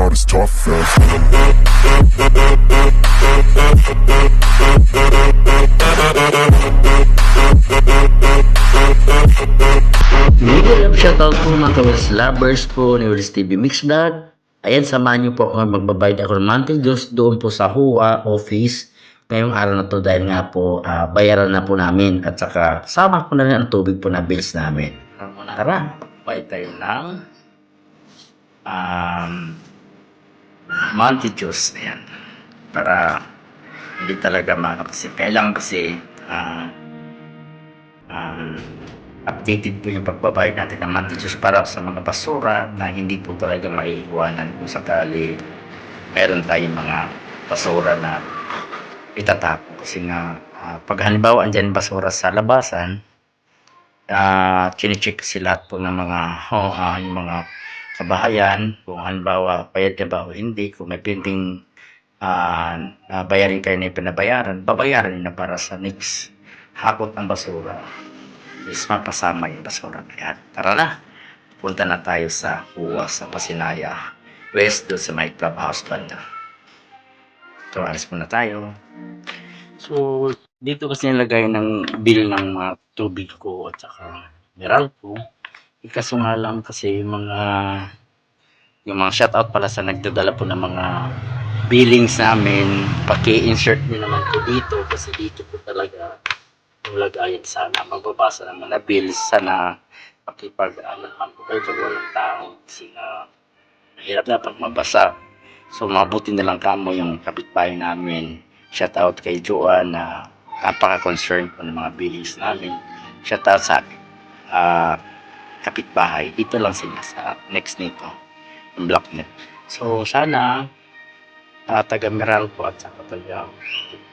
not as tough as Mega love shoutout po mga kawas lovers po ni Willis TV Mix Vlog. Ayan, samahan niyo po ako magbabayad ako ng monthly dues doon po sa HUA office ngayong araw na to dahil nga po ah, bayaran na po namin at saka sama ko na rin ang tubig po na bills namin. Tara, bayad tayo ng um, dues. Ayan. Para hindi talaga mga kasi kailangan kasi ah, um, updated po yung pagbabayad natin ng dues para sa mga basura na hindi po talaga maiiwanan kung sakali meron tayong mga basura na itatapon kasi nga ah, pag halimbawa andyan basura sa labasan uh, chinecheck lahat po ng mga oh, ah, yung mga kabahayan kung halimbawa bayad na ba o hindi kung may pending ah, na bayarin kayo na pinabayaran babayaran nyo na para sa next hakot ng basura is mapasama yung basura. Kaya tara na. Punta na tayo sa Uwa sa Pasinaya West doon sa may clubhouse banda. So, alis muna tayo. So, dito kasi nilagay ng bill ng mga tubig ko at saka mineral ko. Ikaso nga lang kasi yung mga yung mga shoutout pala sa nagdadala po ng mga billings namin. Paki-insert nyo naman po dito kasi dito po talaga yung lagayan sana. Magbabasa ng mga bills sana pakipag ano naman po kayo pag walang tao. Kasi nga mahirap na pag mabasa. So mabuti na lang kamo yung kapitbahay namin. Shout out kay Joanne na napaka-concerned po ng mga billings namin. Shout out sa ah, kapitbahay dito lang sila sa next nito yung blocknet so sana uh, taga Meral po at saka taga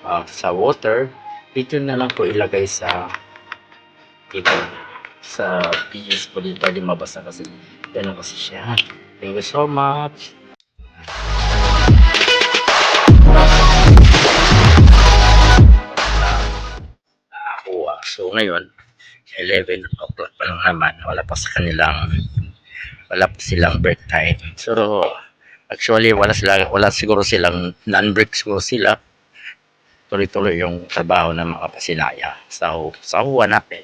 ah, sa water dito na lang po ilagay sa dito sa PS po dito pwede mabasa kasi ganun kasi siya. Thank you so much. Nakakuha. So ngayon 11 o'clock pa lang naman wala pa sa kanilang wala pa silang break time so actually wala sila wala siguro silang non-break siguro sila tuloy-tuloy yung trabaho ng mga pasinaya sa, sa huwa natin.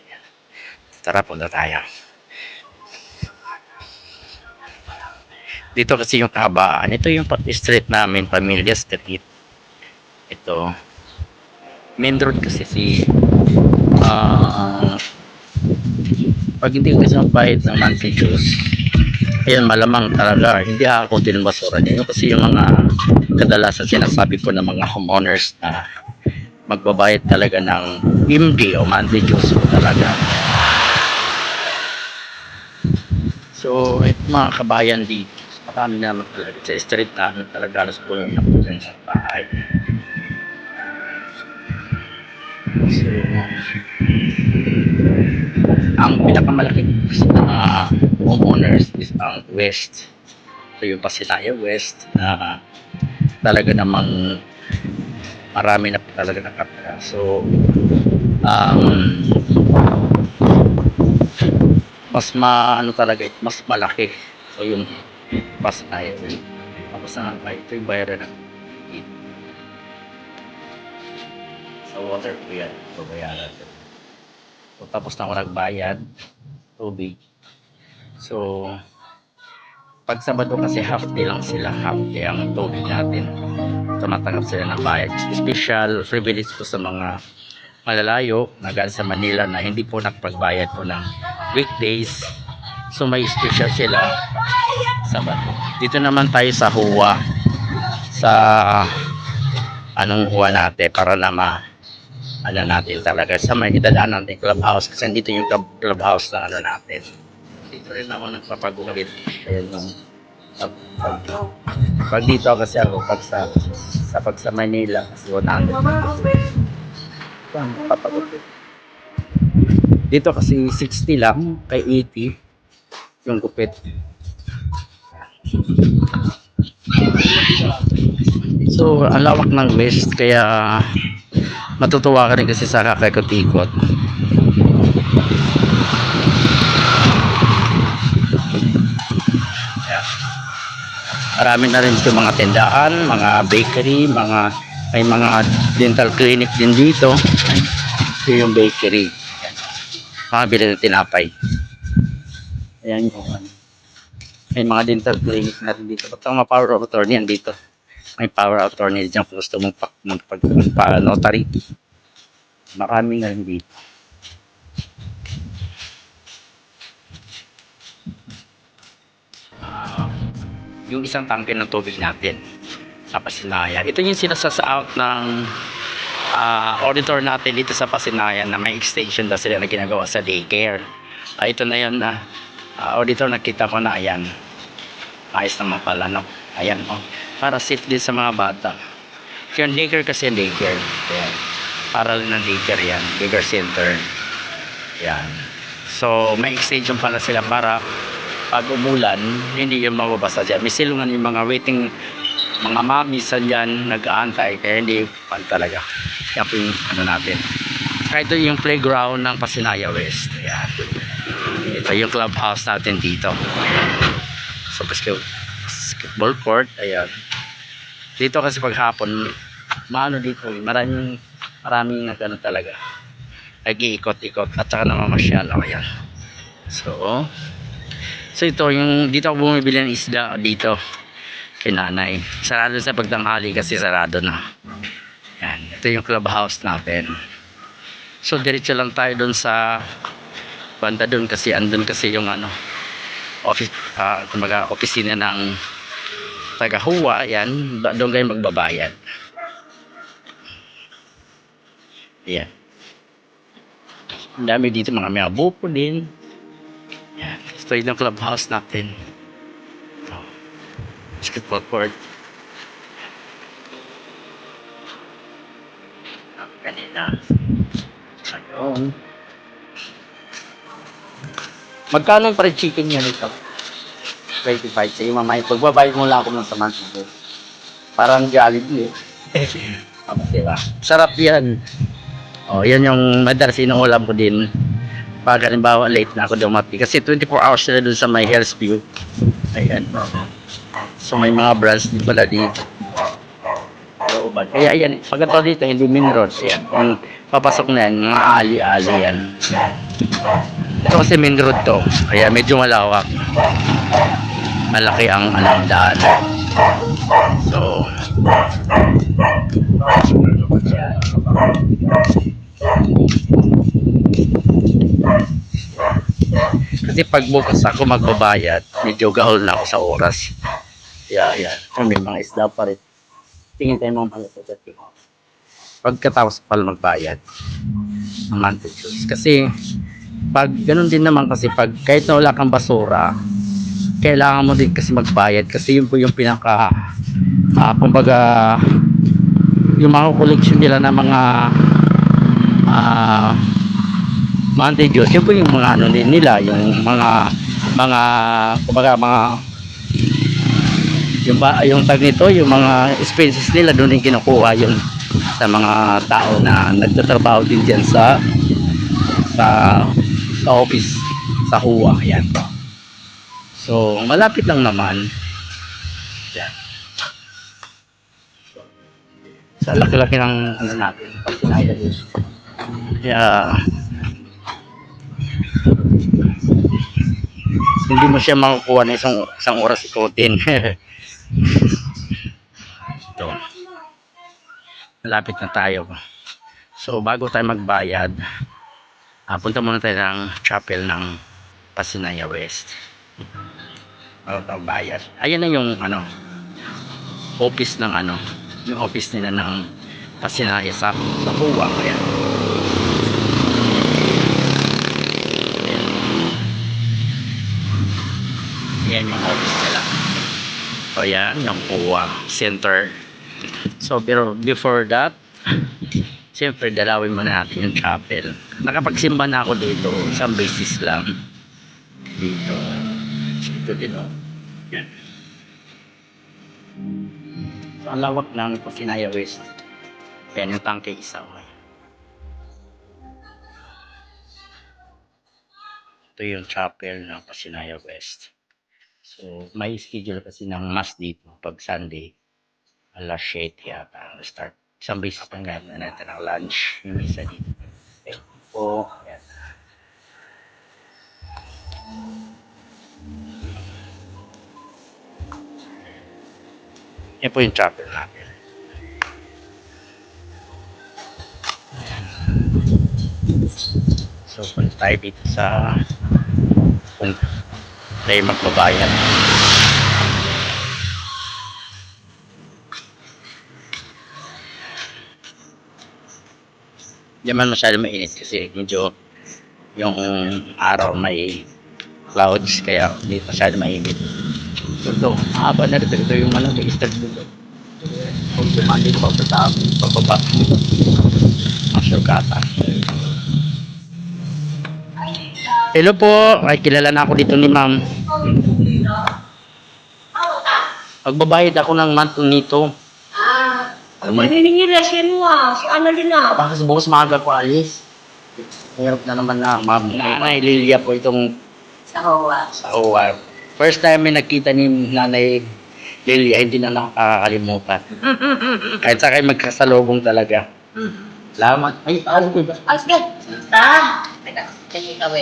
Tara, punta tayo. Dito kasi yung kabaan. Ito yung street namin, Pamilya Street. Ito. Main road kasi si ah pag hindi kasi magbayad ng monthly dues, Ayan, malamang talaga. Hindi ako din basura. Yung kasi yung mga kadalasan sinasabi ko ng mga homeowners na magbabayad talaga ng MD o monthly dues po talaga. So, ito mga kabayan dito, marami naman talaga sa street na talaga alas po yung nakusin sa bahay. So, ang pinakamalaki na homeowners is ang West. So yung Pasinaya West na talaga namang marami na talaga nakatira. So um, mas ma ano talaga mas malaki. So yung Pasinaya West. Tapos ang ito yung bayaran ng sa water ko yan. Babayaran ko. So, tapos na ako nagbayad. Tubig. So, pag Sabado kasi half day lang sila. Half day ang tubig natin. Tumatanggap sila ng bayad. Special privilege po sa mga malalayo na sa Manila na hindi po nakapagbayad po ng weekdays. So, may special sila Sabado. Dito naman tayo sa Huwa. Sa anong Huwa natin para na ma ano natin talaga sa may idadaan natin clubhouse kasi dito yung club- clubhouse na ano natin. Dito rin ako nagpapagulit ayun yung pag, pag, dito kasi ako pag sa sa pag sa Manila kasi wala papagulit dito kasi 60 lang kay 80 yung gupit. So, ang lawak ng west, kaya matutuwa ka rin kasi sa kakakot-ikot. Marami na rin dito mga tindahan, mga bakery, mga may mga dental clinic din dito. Ito yung bakery. Mga bili ng tinapay. Ayan yung. May mga dental clinic na rin dito. Ba't mga power of attorney dito? May power attorney dyan kung gusto mong pag, magpag, magpa, notary. Marami na rin dito. yung isang tangke ng tubig natin sa Pasinayan. Ito yung sinasasa-out ng ah, auditor natin dito sa Pasinayan na may extension na sila na ginagawa sa daycare. Ah, ito na yun na ah, auditor nakita ko na ayan. Ayos naman pala no. Ayan oh. Para safe din sa mga bata. Yung daycare kasi daycare. Ayan. Para rin ng daycare yan. Daycare center. Yan. So, may extension pala sila para pag umulan, hindi yung mababasa dyan. May silungan yung mga waiting, mga mamis dyan, nag-aantay, kaya hindi pan talaga. Yan po yung ano natin. Kaya ito yung playground ng Pasinaya West. Ayan. Ito yung clubhouse natin dito. So, basket- basketball court. Ayan. Dito kasi paghapon, maano dito, maraming, maraming nagano talaga. Nag-iikot-ikot at saka namamasyal. Ayan. So, So ito, yung dito ako bumibili ng isda dito kay nanay. Sarado sa pagtanghali kasi sarado na. Yan. Ito yung clubhouse natin. So diretso lang tayo doon sa banda doon kasi andun kasi yung ano office uh, kumbaga opisina ng taga Huwa yan doon kayo magbabayad yan ang dami dito mga may abupo din yan. Ito yung clubhouse natin. Ito. Basketball court. Ang Kanina. Ayun. Magkano yung fried chicken nyo nito? 25. Sige mamaya. Pagbabayad mo lang ako ng saman. Parang Jollibee eh. Tama, diba? Sarap yan. Oh, yan yung madalas inuulam ko din pag halimbawa late na ako dumating kasi 24 hours na dun sa my health view ayan so may mga branch din pala dito kaya ayan pag ito dito hindi main road ayan kung papasok na yan mga ali-ali yan ito kasi main road to kaya medyo malawak malaki ang anong daan so. Kasi pag bukas ako magbabayad, medyo gahol na ako sa oras. Yeah, yeah. May mga isda pa rin. Tingin tayo mga pagdating. Pagkatapos pala magbayad, ang. Kasi, pag ganun din naman kasi pag kahit na wala kang basura, kailangan mo din kasi magbayad kasi yun po yung pinaka ah, kumbaga yung mga collection nila ng mga ah monthly dues yun po yung mga ano din nila yung mga mga kumbaga mga yung yung tag nito yung mga expenses nila doon yung kinukuha yun sa mga tao na nagtatrabaho din dyan sa sa sa office sa HUA yan so malapit lang naman yan sa laki-laki ng ano natin kaya hindi mo siya makukuha na isang, isang oras ikutin. Ito. Malapit na tayo. So, bago tayo magbayad, ah, punta muna tayo ng chapel ng Pasinaya West. Bago tayo bayad. Ayan na yung ano, office ng ano, yung office nila ng Pasinaya sa, sa Huwag. Ayan. Yan yung office nila. O yan, yung kuwa center. So, pero before that, siyempre dalawin muna natin yung chapel. Nakapagsimba na ako dito, isang basis lang. Dito. Dito din o. Yan. Ang lawak ng Pasinaya West. Yan yung tangke isa. oh. Ito yung chapel ng Pasinaya West. So, may schedule kasi ng mass dito pag Sunday. Alas 7 yata. Start. Isang beses lang gano'n natin ng lunch. Yung isa dito. You po. Yan. Po yung chapel natin. Ayan. So, punta tayo dito sa kung tayo magbabayan. Di man masyado mainit kasi medyo yung araw may clouds kaya hindi masyado mainit. Ito, haba na rin ito yung ano, may start dito. Kung dumandi ko pa sa pababa. Ang surkata. Hello po, ay kilala na ako dito ni ma'am. Magbabayad ako ng month nito. Ah, maniningila siya mo ah. Si ano din ah. Baka sa bukas maaga ko alis. Hirap na naman na, ma'am. Nanay Lilia po itong Sa hawa. sa OR. First time may nakita ni Nanay Lilia, hindi na nakakalimutan. Kahit sa kayo magkasalubong talaga. Salamat. Ay, ano ko ba? Ay, sige. Ta.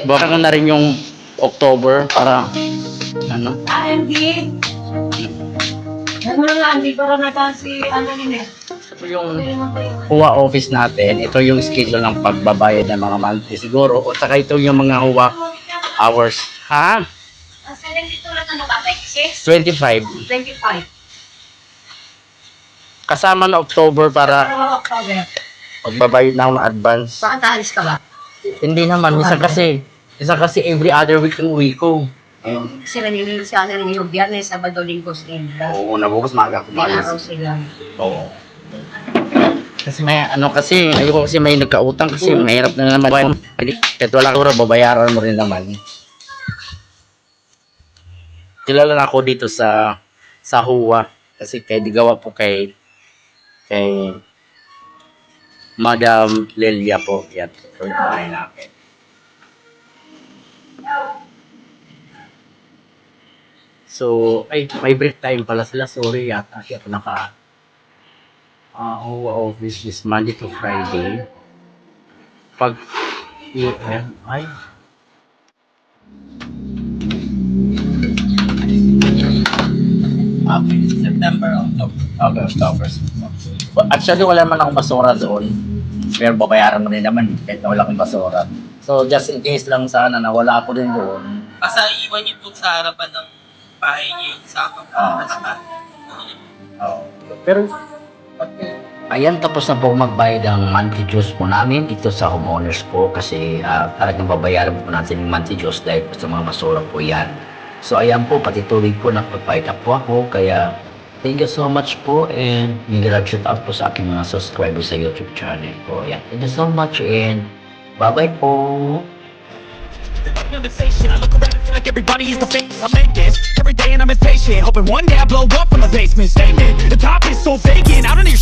Baka na rin yung October para ano? RMB. Ano na nga, hindi pa rin natin si ano din eh. Ito yung huwa office natin. Ito yung schedule ng pagbabayad ng mga monthly siguro. O saka ito yung mga huwa hours. Ha? Ang saling dito lang ano ba? 26? 25. 25. Kasama na October para October. magbabayad na ako ng advance. Baka talis ka ba? Hindi naman. Isa kasi. Isa kasi every other week yung week ko. Ayun. Kasi nanililis siya ng yung biyernes, sabado, linggo, sila. Oo, nabukas maaga ako Dinaraw malis. sila. Oo. Kasi may ano kasi, ayoko kasi may nagkautang kasi mahirap na naman. Kahit wala ko babayaran mo rin naman. Kilala na ako dito sa sa Huwa kasi kay digawa po kay kay Madam Lilia po. Yan. Namin. So, ay, may break time pala sila. Sorry yata. Kasi ako naka uh, Huwa office is Monday to Friday. Pag AM, ay. Okay, September, October, August, October. Actually, wala man akong basura doon. Pero babayaran mo rin naman kahit na wala akong basura. So, just in case lang sana na wala ako din doon. Basta iwan niyo po sa harapan ng bahay niyo yung sako. Ah. Oo. Pero, Ayan, tapos na po magbayad ang monthly dues po namin dito sa homeowners po kasi ah, talagang babayaran po natin yung monthly dues dahil po sa mga basura po yan. So ayan po, pati tuloy po nagpapayad na po ako kaya thank you so much po and nag shout out po sa aking mga subscribers sa YouTube channel po. Ayan, thank you so much and bye-bye po! Like everybody is the face. I make every day and I'm impatient. Hoping one day I blow up from the basement. Statement. The top is so vacant. I don't hear shit.